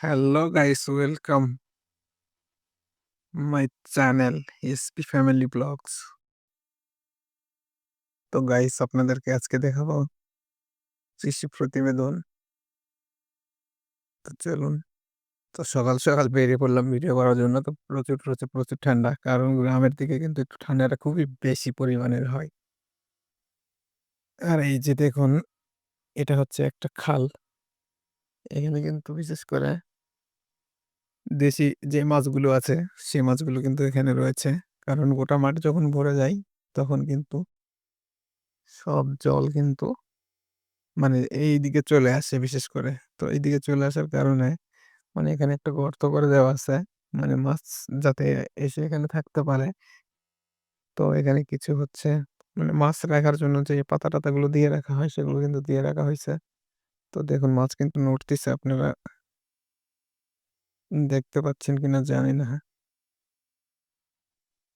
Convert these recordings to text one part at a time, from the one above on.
Hello guys, welcome my channel SP family blogs. তো guys আপনাদেরকে আজকে দেখাবো কৃষি প্রতিবেদন। তো চলুন। তো সকাল, সকাল বেরিয়ে পড়লাম ভিডিও করার জন্য। তো প্রচুর, প্রচুর, প্রচুর ঠান্ডা। কারণ গ্রামের দিকে কিন্তু একটু ঠান্ডাটা খুবই বেশি পরিমাণের হয়। আর এই যে দেখুন, এটা হচ্ছে একটা খাল। এখানে কিন্তু বিশেষ করে দেশি যে মাছগুলো আছে, সেই মাছগুলো কিন্তু এখানে রয়েছে। কারণ গোটা মাঠ যখন ভরে যায়, তখন কিন্তু সব জল কিন্তু মানে এইদিকে চলে আসে বিশেষ করে। তো এইদিকে চলে আসার কারণে মানে এখানে একটা গর্ত করে দেওয়া আছে। মানে মাছ যাতে এসে এখানে থাকতে পারে। তো এখানে কিছু হচ্ছে মানে মাছ রাখার জন্য যে পাতা-টাতাগুলো দিয়ে রাখা হয়, সেগুলো কিন্তু দিয়ে রাখা হয়েছে তো দেখুন মাছ কিন্তু নড়তেছে আপনারা দেখতে পাচ্ছেন কিনা জানি না।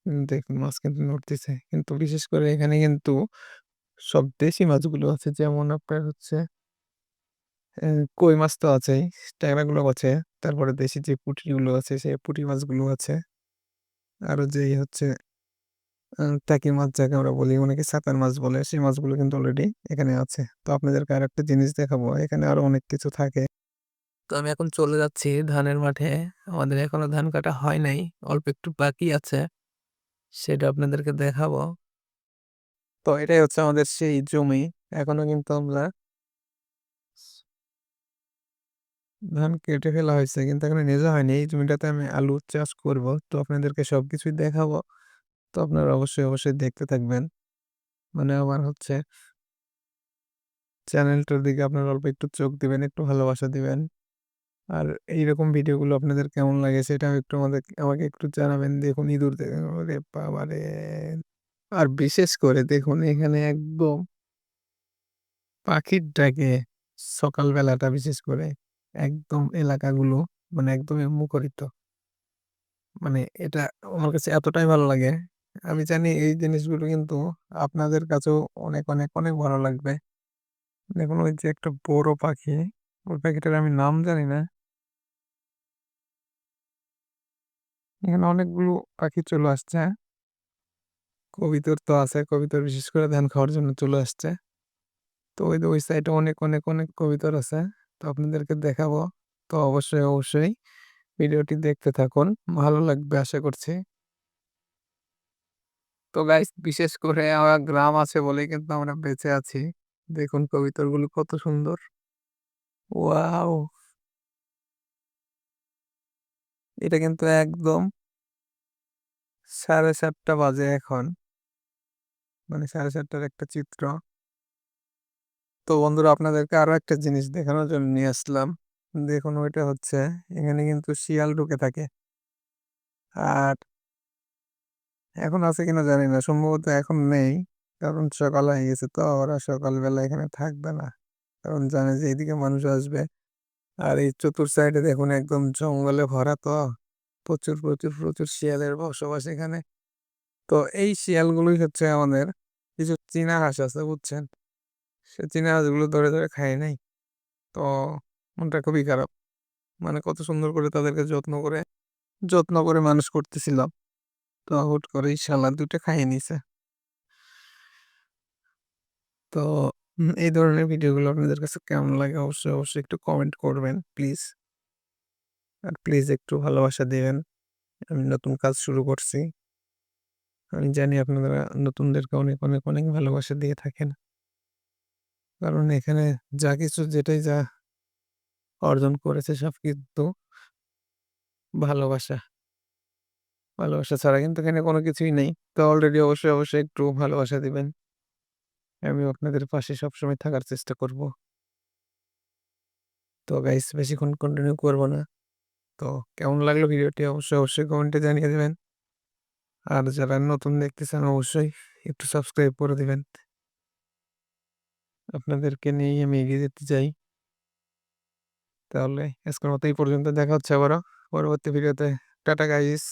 উম দেখুন মাছ কিন্তু নড়তিছে। কিন্তু বিশেষ করে এখানে কিন্তু সব দেশি মাছগুলো আছে। যেমন আপনার হচ্ছে কই মাছ তো আছেই, ট্যাংরাগুলো আছে। তারপরে দেশি যে পুঁটিগুলো আছে, সেই পুঁটি মাছগুলো আছে। আরও যেই হচ্ছে টাকি মাছ যাকে আমরা বলি, অনেকে সাতার মাছ বলে, সেই মাছগুলো কিন্তু অলরেডি এখানে আছে। তো আপনাদেরকে আরেকটা জিনিস দেখাবো। এখানে আরও অনেক কিছু থাকে। তো আমি এখন চলে যাচ্ছি ধানের মাঠে। আমাদের এখনও ধান কাটা হয় নাই। অল্প একটু বাকি আছে। সেটা আপনাদেরকে দেখাবো। তো এটাই হচ্ছে আমাদের সেই জমি। এখনও কিন্তু আমরা ধান কেটে ফেলা হয়েছে কিন্তু এখনও নেজা হয়নি। এই জমিটাতে আমি আলু চাষ করব। তো আপনাদেরকে সবকিছুই দেখাবো। তো আপনারা অবশ্যই, অবশ্যই দেখতে থাকবেন। মানে আমার হচ্ছে চ্যানেলটার দিকে আপনারা অল্প একটু চোখ দিবেন, একটু ভালোবাসা দিবেন। আর এইরকম ভিডিওগুলো আপনাদের কেমন লাগে সেটাও একটু আমাদের আমাকে একটু জানাবেন। দেখুন ইঁদুর দে ওরে বাবারে! আর বিশেষ করে দেখুন এখানে একদম পাখির ডাকে সকালবেলাটা বিশেষ করে একদম এলাকাগুলো মানে একদমই মুখরিত। মানে এটা আমার কাছে এতটাই ভালো লাগে। আমি জানি এই জিনিসগুলো কিন্তু আপনাদের কাছেও অনেক, অনেক, অনেক ভালো লাগবে। দেখুন ওই যে একটা বড় পাখি, ওই পাখিটার আমি নাম জানি না। এখানে অনেকগুলো পাখি চলে আসছে। কবিতর তো আছে, কবিতর বিশেষ করে ধান খাওয়ার জন্য চলে আসছে। তো ওই ওই সাইডে অনেক, অনেক, অনেক কবিতর আছে। তো আপনাদেরকে দেখাবো। তো অবশ্যই, অবশ্যই ভিডিওটি দেখতে থাকুন। ভালো লাগবে আশা করছি। তো গাইস বিশেষ করে আমার গ্রাম আছে বলেই কিন্তু আমরা বেঁচে আছি। দেখুন কবিতরগুলো কত সুন্দর। ওয়াও! এটা কিন্তু একদম ৭:৩০ বাজে এখন। মানে ৭:৩০ র একটা চিত্র। তো বন্ধুরা, আপনাদেরকে আরও একটা জিনিস দেখানোর জন্য নিয়ে আসলাম। দেখুন, ওইটা হচ্ছে, এখানে কিন্তু শিয়াল ঢুকে থাকে। আর এখন আছে কিনা জানি না। সম্ভবত এখন নেই। কারণ সকাল হয়ে গেছে তো, ওরা সকালবেলা এখানে থাকবে না। কারণ জানে যে এইদিকে মানুষ আসবে। আর এই চতুর সাইডে দেখুন একদম জঙ্গলে ভরা তো। প্রচুর, প্রচুর, প্রচুর শিয়ালের বসবাস এখানে। তো এই শিয়ালগুলোই হচ্ছে আমাদের কিছু চীনা হাঁস আছে বুঝছেন? সে চীনা হাঁসগুলো ধরে, ধরে খায় নাই। তো মনটা খুবই খারাপ। মানে কত সুন্দর করে তাদেরকে যত্ন করে, যত্ন করে মানুষ করতেছিলাম। তো হুট করে শালা ২ টা খাইয়ে নিছে। তো উম এই ধরনের ভিডিওগুলো আপনাদের কাছে কেমন লাগে অবশ্যই, অবশ্যই একটু কমেন্ট করবেন প্লিজ। আর প্লিজ একটু ভালোবাসা দিবেন। আমি নতুন কাজ শুরু করছি। আমি জানি আপনারা নতুনদেরকে অনেক, অনেক, অনেক ভালোবাসা দিয়ে থাকেন। কারণ এখানে যা কিছু যেটাই যা অর্জন করেছে সব কিন্তু ভালোবাসা। ভালোবাসা ছাড়া কিন্তু এখানে কোনো কিছুই নেই। তো অলরেডি অবশ্যই, অবশ্যই একটু ভালোবাসা দিবেন। আমিও আপনাদের পাশে সবসময় থাকার চেষ্টা করব। তো গাইস বেশিক্ষণ কন্টিনিউ করব না। তো কেমন লাগল ভিডিওটি অবশ্যই, অবশ্যই কমেন্টে জানিয়ে দেবেন আর যারা নতুন দেখতেছেন অবশ্যই একটু সাবস্ক্রাইব করে দিবেন। আপনাদেরকে নিয়েই আমি এগিয়ে যেতে চাই। তাহলে আজকের মতো এই পর্যন্ত দেখা হচ্ছে আবারও পরবর্তী ভিডিওতে। Tata guys.